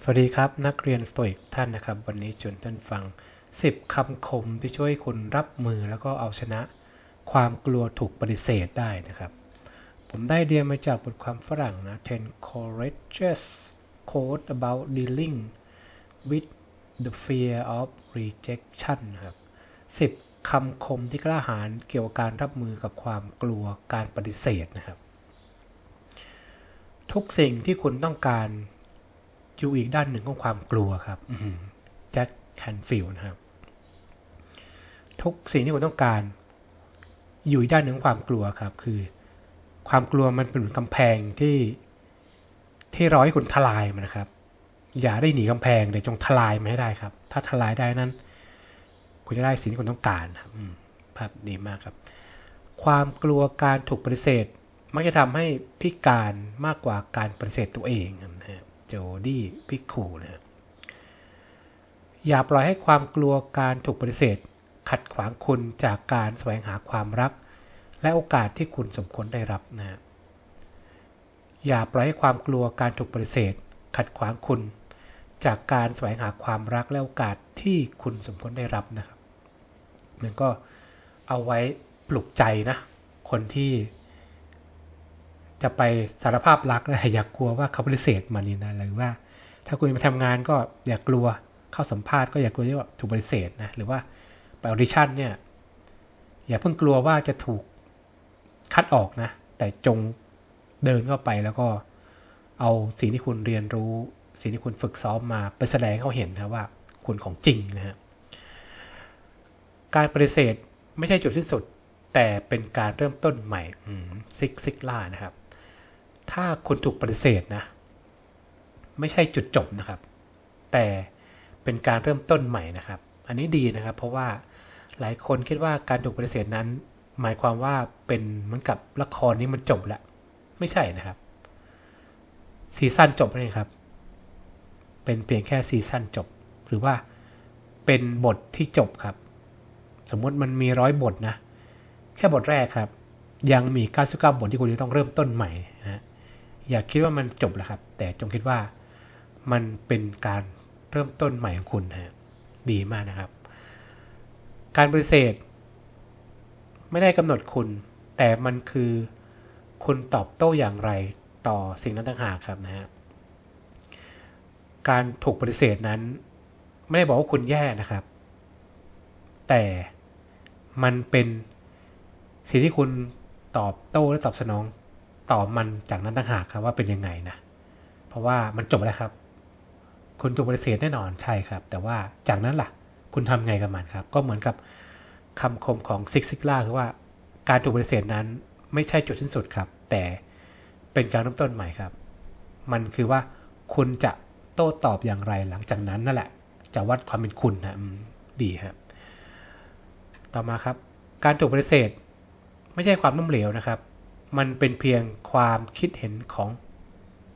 สวัสดีครับ นักเรียนสโตอิกท่านนะครับ วันนี้ชวนท่านฟัง 10คำคมที่ช่วยคุณรับมือแล้วก็เอาชนะ ความกลัวถูกปฏิเสธได้นะครับ ผมได้เรียนมาจากบทความฝรั่งนะ10 courageous quotes about dealing with the fear of rejection นะครับ10คำคมที่กล้าหาญเกี่ยวกับการรับมือกับความกลัวการปฏิเสธนะครับ ทุกสิ่งที่คุณต้องการ อยู่อีกด้านหนึ่งของความกลัวครับแจ็คแคนฟิลนะครับ ทุกสิ่งที่คุณต้องการ อยู่อีกด้านหนึ่งของความกลัวครับ คือ ความกลัวมันเป็นเหมือนกำแพงที่ที่รอให้คุณทลายมันนะครับ อย่าได้หนีกำแพงแต่จงทลายมันให้ได้ครับ ถ้าทลายได้นั้น คุณจะได้สิ่งที่คุณต้องการครับอืมภาพดีมากครับ ความกลัวการถูกปฏิเสธ มักจะทำให้พิการมากกว่าการปฏิเสธตัวเองนะฮะ โจดี้พิกคูนะฮะอย่าปล่อยให้ความกลัวการถูกปฏิเสธ ขัดขวางคุณจากการแสวงหาความรัก และโอกาสที่คุณสมควรได้รับนะฮะอย่าปล่อยให้ความกลัวการถูกปฏิเสธ ขัดขวางคุณ จากการแสวงหาความรักและโอกาสที่คุณสมควรได้รับนะครับมันก็เอาไว้ปลุกใจนะคนที่ จะไปสารภาพรักนะอย่ากกลัวว่าเขาปฏิเสธมานี่นะหรือว่า ถ้าคุณมาทำงานก็อย่ากลัวเข้าสัมภาษณ์ก็อย่ากลัวที่ว่าถูกปฏิเสธนะหรือว่าไปออดิชั่นเนี่ยอย่าเพิ่งกลัวว่าจะถูกคัดออกนะ แต่จงเดินเข้าไปแล้วก็เอาสิ่งที่คุณเรียนรู้ สิ่งที่คุณฝึกซ้อมมาไปแสดงเขาเห็นนะว่าคุณของจริงนะฮะการปฏิเสธไม่ใช่จุดสิ้นสุด แต่เป็นการเริ่มต้นใหม่ซิกซิกล่านะครับ ถ้าคุณถูกปฏิเสธนะ ไม่ใช่จุดจบนะครับ แต่เป็นการเริ่มต้นใหม่นะครับ อันนี้ดีนะครับ เพราะว่าหลายคนคิดว่าการถูกปฏิเสธนั้น หมายความว่าเป็นเหมือนกับละครนี้มันจบละไม่ใช่นะครับซีซั่นจบนั่นเองครับ เป็นเพียงแค่ซีซั่นจบ หรือว่าเป็นบทที่จบครับ สมมติมันมีร้อยบทนะ แค่บทแรกครับ ยังมี 99 บทที่คุณจะต้องเริ่มต้นใหม่นะ อย่าคิดว่ามันจบแล้วครับ แต่จงคิดว่ามันเป็นการเริ่มต้นใหม่ของคุณนะดีมากนะครับ การปฏิเสธ ไม่ได้กำหนดคุณ แต่มันคือคุณตอบโต้อย่างไรต่อสิ่งนั้นต่างหากครับนะฮะการถูกปฏิเสธนั้น ไม่ได้บอกว่าคุณแย่นะครับ แต่มันเป็นสิ่งที่คุณตอบโต้และตอบสนอง ต่อมันจากนั้นต่างหากครับว่าเป็นยังไงนะ เพราะว่ามันจบแล้วครับ คุณถูกปฏิเสธแน่นอนใช่ครับ แต่ว่าจากนั้นล่ะ คุณทำไงกับมันครับ ก็เหมือนกับคำคมของซิกซิกล่าคือว่าการถูกปฏิเสธนั้นไม่ใช่จุดสิ้นสุดครับ แต่เป็นการเริ่มต้นใหม่ครับ มันคือว่าคุณจะโต้ตอบอย่างไรหลังจากนั้นนั่นแหละ จะวัดความเป็นคุณนะดีครับต่อมาครับ การถูกปฏิเสธ ไม่ใช่ความล้มเหลวนะครับ มันเป็นเพียงความคิดเห็นของ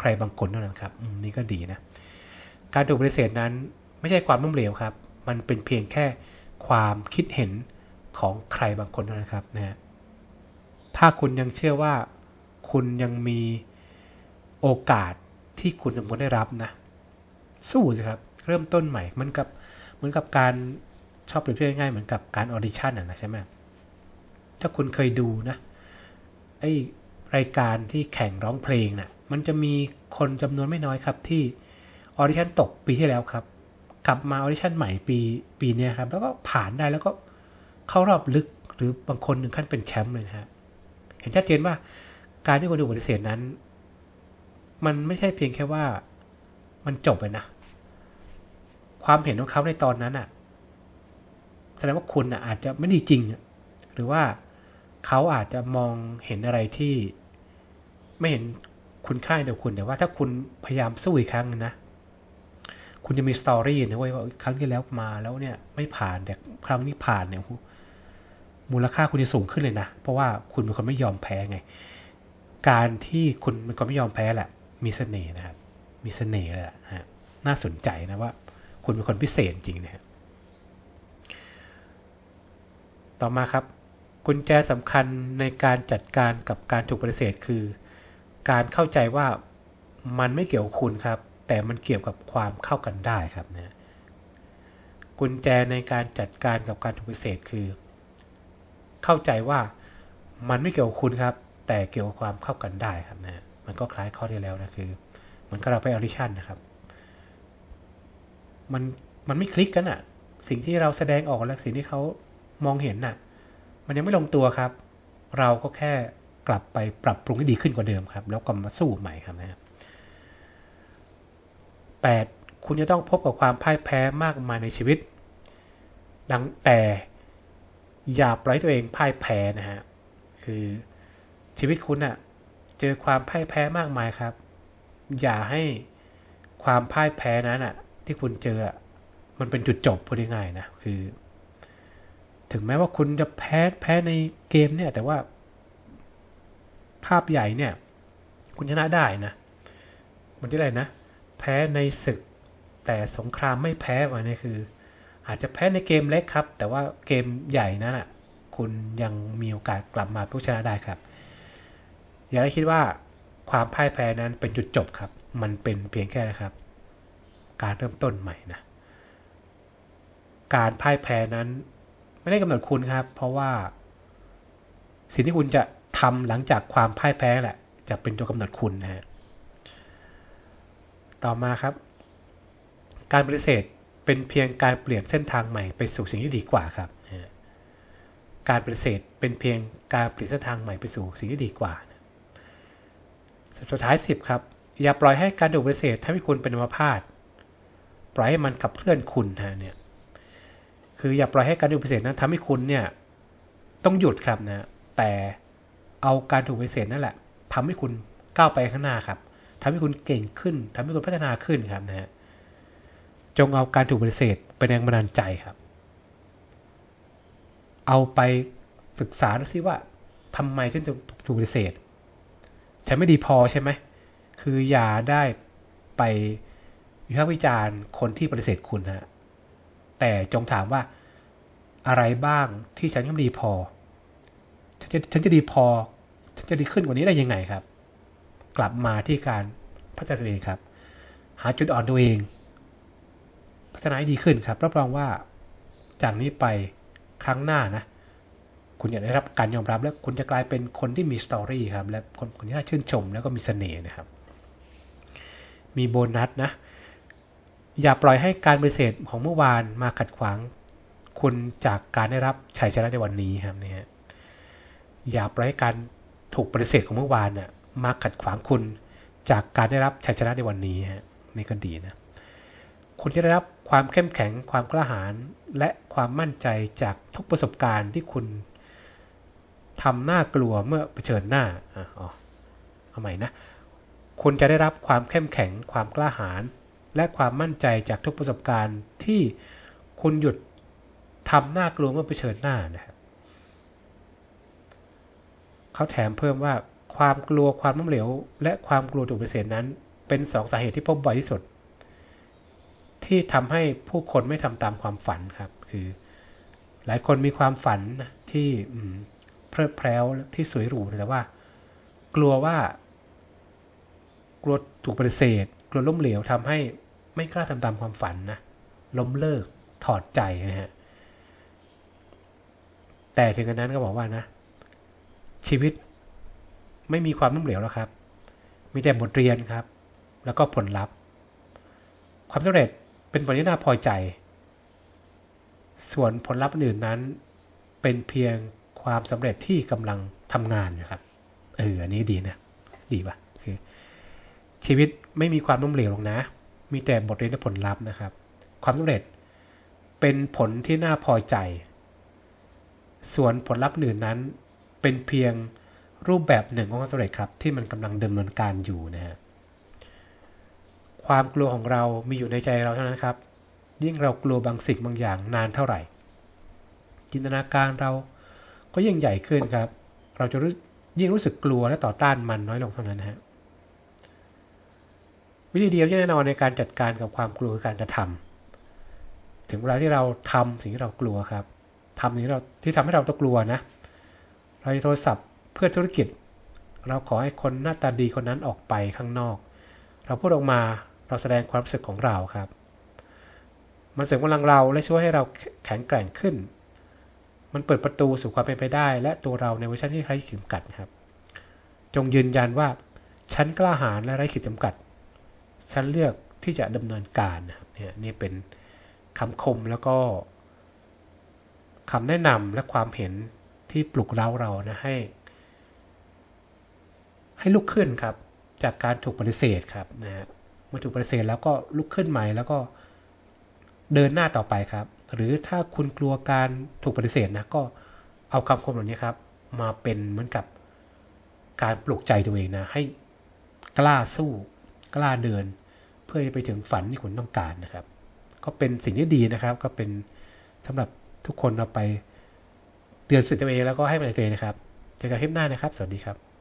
ใครบางคนเท่านั้นครับนี่ก็ดีนะ การถูกปฏิเสธนั้นไม่ใช่ความล้มเหลวครับ มันเป็นเพียงแค่ความคิดเห็นของใครบางคนเท่านั้นครับนะถ้าคุณยังเชื่อว่าคุณยังมีโอกาสที่คุณสมควรได้รับนะ สู้สิครับ เริ่มต้นใหม่เหมือนกับเหมือนกับการชอบเปรียบเทียบง่ายๆเหมือนกับการออดิชั่นนะใช่ไหมถ้าคุณเคยดูนะ ไอรายการที่แข่งร้องเพลงนะ่ะ มันจะมีคนจำนวนไม่น้อยครับที่ออดิชั่นตกปีที่แล้วครับ กลับมาออดิชั่นใหม่ปีปีนี้ครับ แล้วก็ผ่านได้แล้วก็เข้ารอบลึกหรือบางคนหนึ่งขั้นเป็นแชมป์เลยนะฮะเห็นชัดเจนว่าการที่คนถูกปฏิเสธนั้น มันไม่ใช่เพียงแค่ว่ามันจบไปนะ ความเห็นของเขาในตอนนั้นอะ แสดงว่าคุณอะอาจจะไม่ดีจริง หรือว่า เขาอาจจะมองเห็นอะไรที่ไม่เห็นคุณค่าในคุณแต่ว่าถ้าคุณพยายามสู้อีกครั้งนะ คุณจะมีสตอรี่นะเว้ยว่าครั้งที่แล้วมาแล้วเนี่ยไม่ผ่านแต่ครั้งนี้ผ่านเนี่ยมูลค่าคุณจะสูงขึ้นเลยนะ เพราะว่าคุณเป็นคนไม่ยอมแพ้ไง การที่คุณเป็นคนไม่ยอมแพ้แหละ มีเสน่ห์นะครับ มีเสน่ห์เลยฮะน่าสนใจนะว่า คุณเป็นคนพิเศษจริงนะฮะต่อมาครับ กุญแจสำคัญในการจัดการกับการถูกปฏิเสธคือ การเข้าใจว่ามันไม่เกี่ยวกับคุณครับ แต่มันเกี่ยวกับความเข้ากันได้ครับนะกุญแจในการจัดการกับการถูกปฏิเสธคือ เข้าใจว่ามันไม่เกี่ยวกับคุณครับ แต่เกี่ยวกับความเข้ากันได้ครับนะมันก็คล้ายข้อที่แล้วนะคือเหมือนกับเราไปออดิชั่นนะครับ มันมันไม่คลิกกันอะสิ่งที่เราแสดงออกและสิ่งที่เขามองเห็นน่ะ มันยังไม่ลงตัวครับ เราก็แค่กลับไปปรับปรุงให้ดีขึ้นกว่าเดิมครับ แล้วก็มาสู้ใหม่ครับนะครับแปดคุณจะต้องพบกับความพ่ายแพ้มากมายในชีวิต ดังแต่อย่าปล่อยตัวเองพ่ายแพ้นะฮะ คือชีวิตคุณอะเจอความพ่ายแพ้มากมายครับ อย่าให้ความพ่ายแพ้นั้นอะที่คุณเจอมันเป็นจุดจบพูดง่ายๆนะ คือ ถึงแม้ว่าคุณจะแพ้แพ้ในเกมเนี่ย แต่ว่า ภาพใหญ่เนี่ย คุณชนะได้นะมันที่อะไรนะ แพ้ในศึก แต่สงครามไม่แพ้มาเนี่คือ อาจจะแพ้ในเกมเล็กครับ แต่ว่าเกมใหญ่นั้นอะ คุณยังมีโอกาสกลับมาผู้ชนะได้ครับ อย่าได้คิดว่าความพ่ายแพ้นั้นเป็นจุดจบครับ มันเป็นเพียงแค่นะครับ การเริ่มต้นใหม่นะ การพ่ายแพ้นั้น ไม่ได้กำหนดคุณครับ เพราะว่า สิ่งที่คุณจะทำหลังจากความพ่ายแพ้แหละ จะเป็นตัวกำหนดคุณนะฮะต่อมาครับ การปฏิเสธเป็นเพียงการเปลี่ยนเส้นทางใหม่ไปสู่สิ่งที่ดีกว่าครับ การปฏิเสธเป็นเพียงการเปลี่ยนเส้นทางใหม่ไปสู่สิ่งที่ดีกว่าสุดท้าย 10 ครับ อย่าปล่อยให้การถูกปฏิเสธทำให้คุณเป็นอัมพาตปล่อยให้มันขับเคลื่อนคุณฮะเนี่ย คืออย่าปล่อยให้การถูกปฏิเสธนั้นทำให้คุณเนี่ยต้องหยุดครับนะแต่เอาการถูกปฏิเสธนั่นแหละทำให้คุณก้าวไปข้างหน้าครับทำให้คุณเก่งขึ้นทำให้คุณพัฒนาขึ้นครับนะฮะจงเอาการถูกปฏิเสธเป็นแรงบันดาลใจครับ เอาไปศึกษาดูซิว่าทำไมฉันถึงถูกปฏิเสธฉันไม่ดีพอใช่ไหมคืออย่าได้ไปวิพากษ์วิจารณ์คนที่ปฏิเสธคุณฮะ แต่จงถามว่า อะไรบ้างที่ฉันยังดีพอ ฉันจะฉันจะดีพอ ฉันจะดีขึ้นกว่านี้ได้ยังไงครับ กลับมาที่การพัฒนาตัวเองครับ หาจุดอ่อนตัวเอง พัฒนาให้ดีขึ้นครับรับรองว่าจากนี้ไปครั้งหน้านะ คุณจะได้รับการยอมรับ และคุณจะกลายเป็นคนที่มีสตอรี่ครับ และคนคนที่น่าชื่นชมแล้วก็มีเสน่ห์นะครับ มีโบนัสนะ อย่าปล่อยให้การปฏิเสธของเมื่อวานมาขัดขวาง คุณจากการได้รับชัยชนะในวันนี้ครับเนี่ยอย่าปล่อยให้การถูกปฏิเสธของเมื่อวานน่ะมาขัดขวางคุณจากการได้รับชัยชนะในวันนี้ฮะนี่ก็ดีนะคุณจะได้รับความเข้มแข็งความกล้าหาญและความมั่นใจจากทุกประสบการณ์ที่คุณทำหน้ากลัวเมื่อเผชิญหน้าอะอ๋อเอาใหม่นะ คุณจะได้รับความเข้มแข็งความกล้าหาญ และความมั่นใจจากทุกประสบการณ์ที่คุณหยุดทำหน้ากลัวเมื่อเผชิญหน้านะครับเขาแถมเพิ่มว่าความกลัวความล้มเหลว และความกลัวถูกปฏิเสธนั้น เป็นสองสาเหตุที่พบบ่อยที่สุด ที่ทำให้ผู้คนไม่ทำตามความฝันครับ คือ หลายคนมีความฝันที่เพลิดเพลินที่สวยหรูแต่ว่า กลัวว่า กลัวถูกปฏิเสธ กลัวล้มเหลวทำให้ ไม่กล้าทำตามความฝันนะล้มเลิกถอดใจนะฮะแต่ถึงกันนั้นก็บอกว่านะ ชีวิตไม่มีความล้มเหลวแล้วครับ มีแต่บทเรียนครับ แล้วก็ผลลัพธ์ ความสำเร็จเป็นผลที่น่าพอใจ ส่วนผลลัพธ์อื่นนั้น เป็นเพียงความสำเร็จที่กำลังทำงานนะครับเอออันนี้ดีนะ ดีป่ะคือ ชีวิตไม่มีความล้มเหลวหรอกนะ มีแต่บทเรียนและผลลัพธ์นะครับ ความสำเร็จเป็นผลที่น่าพอใจ ส่วนผลลัพธ์อื่นนั้น เป็นเพียงรูปแบบหนึ่งของความสำเร็จครับ ที่มันกำลังดำเนินการอยู่นะฮะความกลัวของเรามีอยู่ในใจเราเท่านั้นครับ ยิ่งเรากลัวบางสิ่งบางอย่างนานเท่าไหร่ จินตนาการเราก็ยิ่งใหญ่ขึ้นครับ เราจะรู้ยิ่งรู้สึกกลัวและต่อต้านมันน้อยลงเท่านั้นฮะ วิธีเดียวที่แน่นอนในการจัดการกับความกลัวคือการจะทำถึงเวลาที่เราทำสิ่งที่เรากลัวครับทำสิ่งที่เราที่ทำให้เราต้องกลัวนะ เราโทรศัพท์เพื่อธุรกิจ เราขอให้คนหน้าตาดีคนนั้นออกไปข้างนอก เราพูดออกมาเราแสดงความรู้สึกของเราครับ มันเสริมกำลังเราและช่วยให้เราแข็งแกร่งขึ้น มันเปิดประตูสู่ความเป็นไปได้ และตัวเราในเวอร์ชันที่ไร้ขีดจำกัดครับ จงยืนยันว่าฉันกล้าหาญและไร้ขีดจำกัด ฉันเลือกที่จะดำเนินการนะครับเนี่ยนี่เป็นคำคมแล้วก็คำแนะนำและความเห็นที่ปลุกเร้าเรานะให้ ให้ลุกขึ้นครับ จากการถูกปฏิเสธครับนะฮะเมื่อถูกปฏิเสธแล้วก็ลุกขึ้นใหม่แล้วก็เดินหน้าต่อไปครับ หรือถ้าคุณกลัวการถูกปฏิเสธนะก็เอาคำคมเหล่านี้ครับ มาเป็นเหมือนกับการปลุกใจตัวเองนะให้กล้าสู้ กล้าเดิน พื่อไปถึงฝันที่คุณต้องการนะครับ ก็เป็นสิ่งที่ดีนะครับ ก็เป็นสำหรับทุกคนเราไปเตือนสติตัวเองแล้วก็ให้มันตัวเองนะครับเจอกันคลิปหน้านะครับ สวัสดีครับ